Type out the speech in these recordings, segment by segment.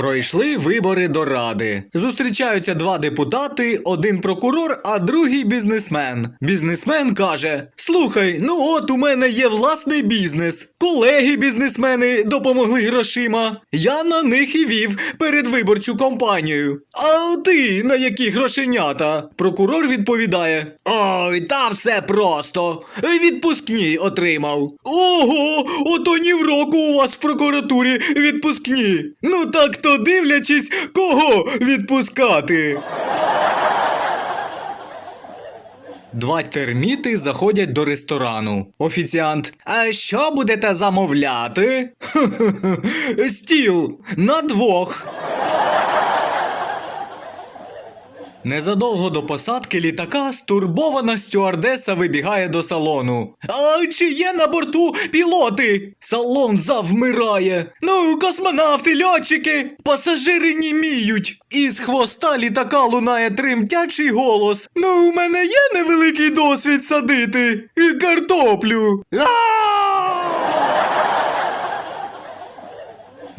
Пройшли вибори до ради. Зустрічаються два депутати, один прокурор, а другий бізнесмен. Бізнесмен каже: Слухай, ну от у мене є власний бізнес. Колеги бізнесмени допомогли грошима. Я на них і вів передвиборчу кампанію. А ти на які грошенята? Прокурор відповідає: Ой, та все просто. Відпускні отримав. Ого, ото ні в року у вас в прокуратурі відпускні. Ну так то дивлячись, кого відпускати. Два терміти заходять до ресторану. Офіціант. А що будете замовляти? Стіл на двох. Незадовго до посадки літака стурбована стюардеса вибігає до салону. А чи є на борту пілоти? Салон завмирає. Ну, космонавти, льотчики, пасажири німіють. Із хвоста літака лунає тремтячий голос. Ну, у мене є невеликий досвід садити і картоплю.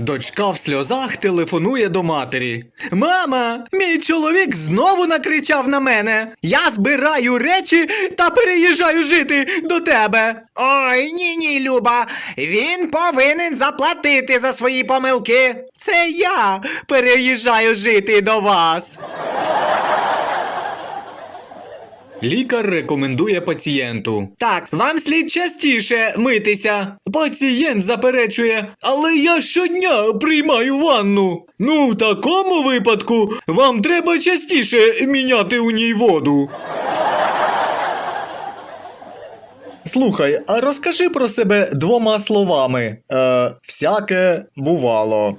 Дочка в сльозах телефонує до матері. Мама, мій чоловік знову накричав на мене. Я збираю речі та переїжджаю жити до тебе. Ой, ні, ні, Люба. Він повинен заплатити за свої помилки. Це я переїжджаю жити до вас. Лікар рекомендує пацієнту. Так, вам слід частіше митися. Пацієнт заперечує, але я щодня приймаю ванну. Ну, в такому випадку вам треба частіше міняти у ній воду. Слухай, а розкажи про себе двома словами. Е, всяке бувало.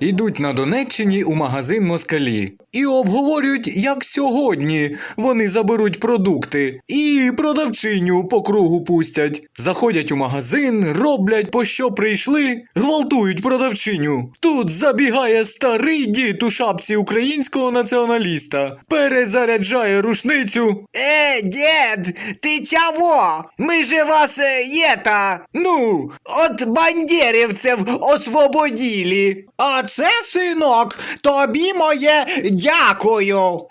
Ідуть на Донеччині у магазин москалі і обговорюють, як сьогодні вони заберуть продукти і продавчиню по кругу пустять. Заходять у магазин, роблять по що прийшли, гвалтують продавчиню. Тут забігає старий дід у шапці українського націоналіста, перезаряджає рушницю. Э, дед, ты чего? Мы же вас, э, это, ну, от бандерівців освободили. А це, синок, тобі моє дякую.